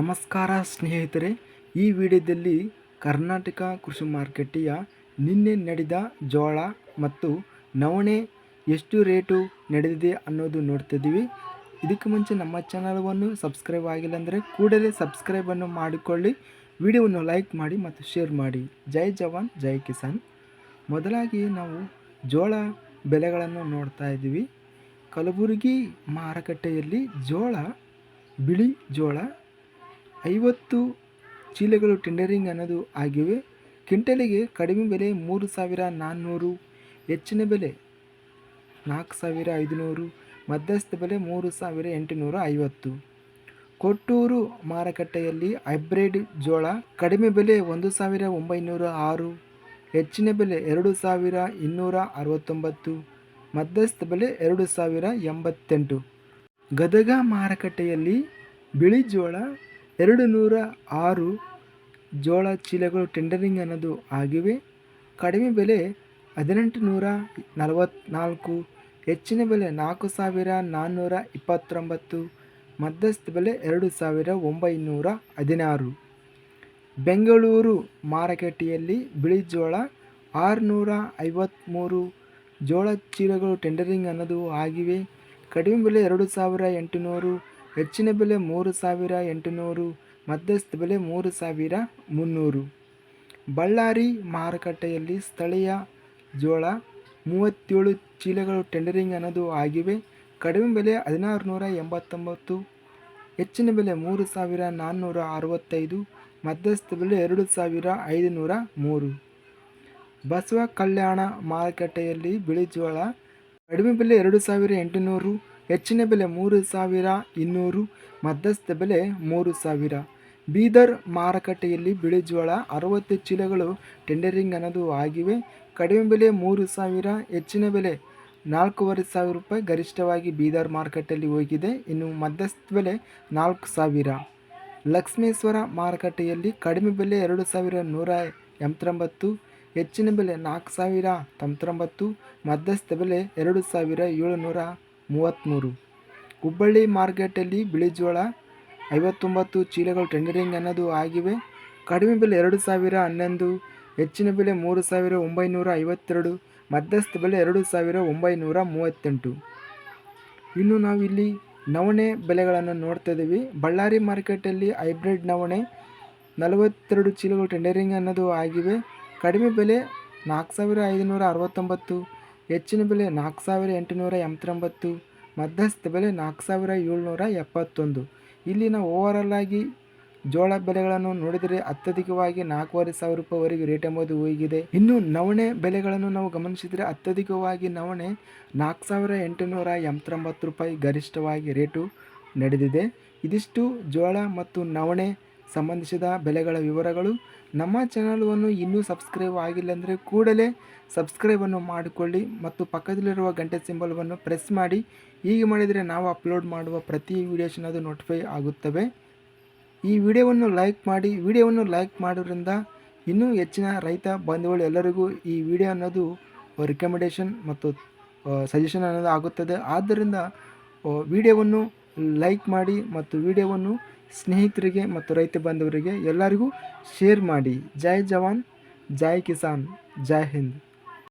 ನಮಸ್ಕಾರ ಸ್ನೇಹಿತರೆ, ಈ ವಿಡಿಯೋದಲ್ಲಿ ಕರ್ನಾಟಕ ಕೃಷಿ ಮಾರುಕಟ್ಟೆಯ ನಿನ್ನೆ ನಡೆದ ಜೋಳ ಮತ್ತು ನವಣೆ ಎಷ್ಟು ರೇಟು ನಡೆದಿದೆ ಅನ್ನೋದು ನೋಡ್ತಿದ್ದೀವಿ. ಇದಕ್ಕೆ ಮುಂಚೆ ನಮ್ಮ ಚಾನಲ್ವನ್ನು ಸಬ್ಸ್ಕ್ರೈಬ್ ಆಗಿಲ್ಲ ಅಂದರೆ ಕೂಡಲೇ ಸಬ್ಸ್ಕ್ರೈಬನ್ನು ಮಾಡಿಕೊಳ್ಳಿ. ವಿಡಿಯೋವನ್ನು ಲೈಕ್ ಮಾಡಿ ಮತ್ತು ಶೇರ್ ಮಾಡಿ. ಜೈ ಜವಾನ್, ಜೈ ಕಿಸಾನ್. ಮೊದಲಾಗಿ ನಾವು ಜೋಳ ಬೆಲೆಗಳನ್ನು ನೋಡ್ತಾ ಇದ್ದೀವಿ. ಕಲಬುರಗಿ ಮಾರುಕಟ್ಟೆಯಲ್ಲಿ ಜೋಳ, ಬಿಳಿ ಜೋಳ ಐವತ್ತು ಚೀಲಗಳು ಟೆಂಡರಿಂಗ್ ಅನ್ನೋದು ಆಗಿವೆ. ಕ್ವಿಂಟಲಿಗೆ ಕಡಿಮೆ ಬೆಲೆ ಮೂರು ಸಾವಿರ ನಾನ್ನೂರು, ಹೆಚ್ಚಿನ ಬೆಲೆ ನಾಲ್ಕು ಸಾವಿರ ಐದುನೂರು, ಮಧ್ಯಸ್ಥ ಬೆಲೆ ಮೂರು ಸಾವಿರ ಎಂಟುನೂರ ಐವತ್ತು. ಕೊಟ್ಟೂರು ಮಾರುಕಟ್ಟೆಯಲ್ಲಿ ಹೈಬ್ರಿಡ್ ಜೋಳ ಕಡಿಮೆ ಬೆಲೆ ಒಂದು ಸಾವಿರ ಒಂಬೈನೂರ ಆರು, ಹೆಚ್ಚಿನ ಬೆಲೆ ಎರಡು ಸಾವಿರ ಇನ್ನೂರ ಅರವತ್ತೊಂಬತ್ತು, ಮಧ್ಯಸ್ಥ ಬೆಲೆ ಎರಡು ಸಾವಿರ ಎಂಬತ್ತೆಂಟು. ಗದಗ ಮಾರುಕಟ್ಟೆಯಲ್ಲಿ ಬಿಳಿ ಜೋಳ ಎರಡು ನೂರ ಆರು ಜೋಳ ಚೀಲಗಳು ಟೆಂಡರಿಂಗ್ ಅನ್ನೋದು ಆಗಿವೆ. ಕಡಿಮೆ ಬೆಲೆ ಹದಿನೆಂಟು ನೂರ ನಲವತ್ತ್ನಾಲ್ಕು ಹೆಚ್ಚಿನ ಬೆಲೆ ನಾಲ್ಕು ಸಾವಿರ ನಾನ್ನೂರ ಇಪ್ಪತ್ತೊಂಬತ್ತು, ಮಧ್ಯಸ್ಥ ಬೆಲೆ ಎರಡು ಸಾವಿರ ಒಂಬೈನೂರ ಹದಿನಾರು. ಬೆಂಗಳೂರು ಮಾರುಕಟ್ಟೆಯಲ್ಲಿ ಬಿಳಿ ಜೋಳ ಆರುನೂರ ಐವತ್ತ್ಮೂರು ಜೋಳ ಚೀಲಗಳು ಟೆಂಡರಿಂಗ್ ಅನ್ನೋದು ಆಗಿವೆ. ಕಡಿಮೆ ಬೆಲೆ ಎರಡು ಸಾವಿರ ಎಂಟುನೂರು ಹೆಚ್ಚಿನ ಬೆಲೆ ಮೂರು ಸಾವಿರ ಎಂಟುನೂರು, ಮಧ್ಯಸ್ಥ ಬೆಲೆ ಮೂರು ಸಾವಿರ ಮುನ್ನೂರು. ಬಳ್ಳಾರಿ ಮಾರುಕಟ್ಟೆಯಲ್ಲಿ ಸ್ಥಳೀಯ ಜೋಳ ಮೂವತ್ತೇಳು ಚೀಲಗಳು ಟೆಂಡರಿಂಗ್ ಅನ್ನೋದು ಆಗಿವೆ. ಕಡಿಮೆ ಬೆಲೆ ಹದಿನಾರು ನೂರ ಎಂಬತ್ತೊಂಬತ್ತು, ಹೆಚ್ಚಿನ ಬೆಲೆ ಮೂರು ಸಾವಿರ ನಾನ್ನೂರ ಅರವತ್ತೈದು, ಮಧ್ಯಸ್ಥ ಬೆಲೆ ಎರಡು ಸಾವಿರ ಐದುನೂರ ಮೂರು. ಬಸವ ಕಲ್ಯಾಣ ಮಾರುಕಟ್ಟೆಯಲ್ಲಿ ಬಿಳಿ ಜೋಳ ಕಡಿಮೆ ಬೆಲೆ ಎರಡು ಸಾವಿರ ಎಂಟುನೂರು ಹೆಚ್ಚಿನ ಬೆಲೆ ಮೂರು ಸಾವಿರ ಇನ್ನೂರು, ಮಧ್ಯಸ್ಥ ಬೆಲೆ ಮೂರು ಸಾವಿರ. ಬೀದರ್ ಮಾರುಕಟ್ಟೆಯಲ್ಲಿ ಬಿಳಿ ಜೋಳ ಅರವತ್ತು ಚೀಲಗಳು ಟೆಂಡರಿಂಗ್ ಅನ್ನೋದು ಆಗಿವೆ. ಕಡಿಮೆ ಬೆಲೆ ಮೂರು ಸಾವಿರ, ಹೆಚ್ಚಿನ ಬೆಲೆ ನಾಲ್ಕೂವರೆ ಸಾವಿರ ರೂಪಾಯಿ ಗರಿಷ್ಠವಾಗಿ ಬೀದರ್ ಮಾರುಕಟ್ಟೆಯಲ್ಲಿ ಹೋಗಿದೆ. ಇನ್ನು ಮಧ್ಯಸ್ಥ ಬೆಲೆ ನಾಲ್ಕು ಸಾವಿರ. ಲಕ್ಷ್ಮೇಶ್ವರ ಮಾರುಕಟ್ಟೆಯಲ್ಲಿ ಕಡಿಮೆ ಬೆಲೆ ಎರಡು ಸಾವಿರ ನೂರ ಎಂಬತ್ತೊಂಬತ್ತು, ಹೆಚ್ಚಿನ ಬೆಲೆ ನಾಲ್ಕು ಸಾವಿರ ತೊಂಬತ್ತೊಂಬತ್ತು ಮಧ್ಯಸ್ಥ ಬೆಲೆ ಎರಡು ಸಾವಿರ ಏಳುನೂರ ಮೂವತ್ತ್ಮೂರು. ಹುಬ್ಬಳ್ಳಿ ಮಾರ್ಕೆಟಲ್ಲಿ ಬಿಳಿ ಜೋಳ ಐವತ್ತೊಂಬತ್ತು ಚೀಲಗಳು ಟೆಂಡರಿಂಗ್ ಅನ್ನೋದು ಆಗಿವೆ. ಕಡಿಮೆ ಬೆಲೆ ಎರಡು ಸಾವಿರ ಹನ್ನೊಂದು, ಹೆಚ್ಚಿನ ಬೆಲೆ ಮೂರು ಸಾವಿರ ಒಂಬೈನೂರ ಐವತ್ತೆರಡು, ಮಧ್ಯಸ್ಥ ಬೆಲೆ ಎರಡು ಸಾವಿರ ಒಂಬೈನೂರ ಮೂವತ್ತೆಂಟು. ಇನ್ನು ನಾವಿಲ್ಲಿ ನವಣೆ ಬೆಲೆಗಳನ್ನು ನೋಡ್ತಾ ಇದ್ದೀವಿ. ಬಳ್ಳಾರಿ ಮಾರ್ಕೆಟಲ್ಲಿ ಹೈಬ್ರಿಡ್ ನವಣೆ ನಲವತ್ತೆರಡು ಚೀಲಗಳು ಟೆಂಡರಿಂಗ್ ಅನ್ನೋದು ಆಗಿವೆ. ಕಡಿಮೆ ಬೆಲೆ ನಾಲ್ಕು ಸಾವಿರ ಐದುನೂರ ಅರವತ್ತೊಂಬತ್ತು ಹೆಚ್ಚಿನ ಬೆಲೆ ನಾಲ್ಕು ಸಾವಿರ ಎಂಟುನೂರ ಎಂಬತ್ತೊಂಬತ್ತು, ಮಧ್ಯಸ್ಥ ಬೆಲೆ ನಾಲ್ಕು ಸಾವಿರ ಏಳ್ನೂರ ಎಪ್ಪತ್ತೊಂದು. ಇಲ್ಲಿನ ಓವರಲ್ ಆಗಿ ಜೋಳ ಬೆಲೆಗಳನ್ನು ನೋಡಿದರೆ ಅತ್ಯಧಿಕವಾಗಿ ನಾಲ್ಕೂವರೆ ಸಾವಿರ ರೂಪಾಯಿವರೆಗೆ ರೇಟ್ ಎಂಬುದು ಹೋಗಿದೆ ಇನ್ನು ನವಣೆ ಬೆಲೆಗಳನ್ನು ನಾವು ಗಮನಿಸಿದರೆ ಅತ್ಯಧಿಕವಾಗಿ ನವಣೆ ನಾಲ್ಕು ಸಾವಿರ ಎಂಟುನೂರ ಎಂಬತ್ತೊಂಬತ್ತು ರೂಪಾಯಿ ಗರಿಷ್ಠವಾಗಿ ರೇಟು ನಡೆದಿದೆ. ಇದಿಷ್ಟು ಜೋಳ ಮತ್ತು ನವಣೆ ಸಂಬಂಧಿಸಿದ ಬೆಲೆಗಳ ವಿವರಗಳು. ನಮ್ಮ ಚಾನಲನ್ನು ಇನ್ನೂ ಸಬ್ಸ್ಕ್ರೈಬ್ ಆಗಿಲ್ಲ ಅಂದರೆ ಕೂಡಲೇ ಸಬ್ಸ್ಕ್ರೈಬನ್ನು ಮಾಡಿಕೊಳ್ಳಿ ಮತ್ತು ಪಕ್ಕದಲ್ಲಿರುವ ಗಂಟೆ ಸಿಂಬಲ್ವನ್ನು ಪ್ರೆಸ್ ಮಾಡಿ. ಹೀಗೆ ಮಾಡಿದರೆ ನಾವು ಅಪ್ಲೋಡ್ ಮಾಡುವ ಪ್ರತಿ ವೀಡಿಯೋಸ್ ಅದು ನೋಟಿಫೈ ಆಗುತ್ತವೆ. ಈ ವಿಡಿಯೋವನ್ನು ಲೈಕ್ ಮಾಡಿ. ವಿಡಿಯೋವನ್ನು ಲೈಕ್ ಮಾಡೋದ್ರಿಂದ ಇನ್ನೂ ಹೆಚ್ಚಿನ ರೈತ ಬಂಧುಗಳು ಎಲ್ಲರಿಗೂ ಈ ವಿಡಿಯೋ ಅನ್ನೋದು ರಿಕಮೆಂಡೇಷನ್ ಮತ್ತು ಸಜೆಷನ್ ಅನ್ನೋದು ಆಗುತ್ತದೆ. ಆದ್ದರಿಂದ ವಿಡಿಯೋವನ್ನು ಲೈಕ್ ಮಾಡಿ ಮತ್ತು ವಿಡಿಯೋವನ್ನು ಸ್ನೇಹಿತರಿಗೆ ಮತ್ತು ರೈತ ಬಾಂಧವರಿಗೆ ಎಲ್ಲರಿಗೂ ಶೇರ್ ಮಾಡಿ. ಜೈ ಜವಾನ್ ಜೈ ಕಿಸಾನ್ ಜೈ ಹಿಂದ್.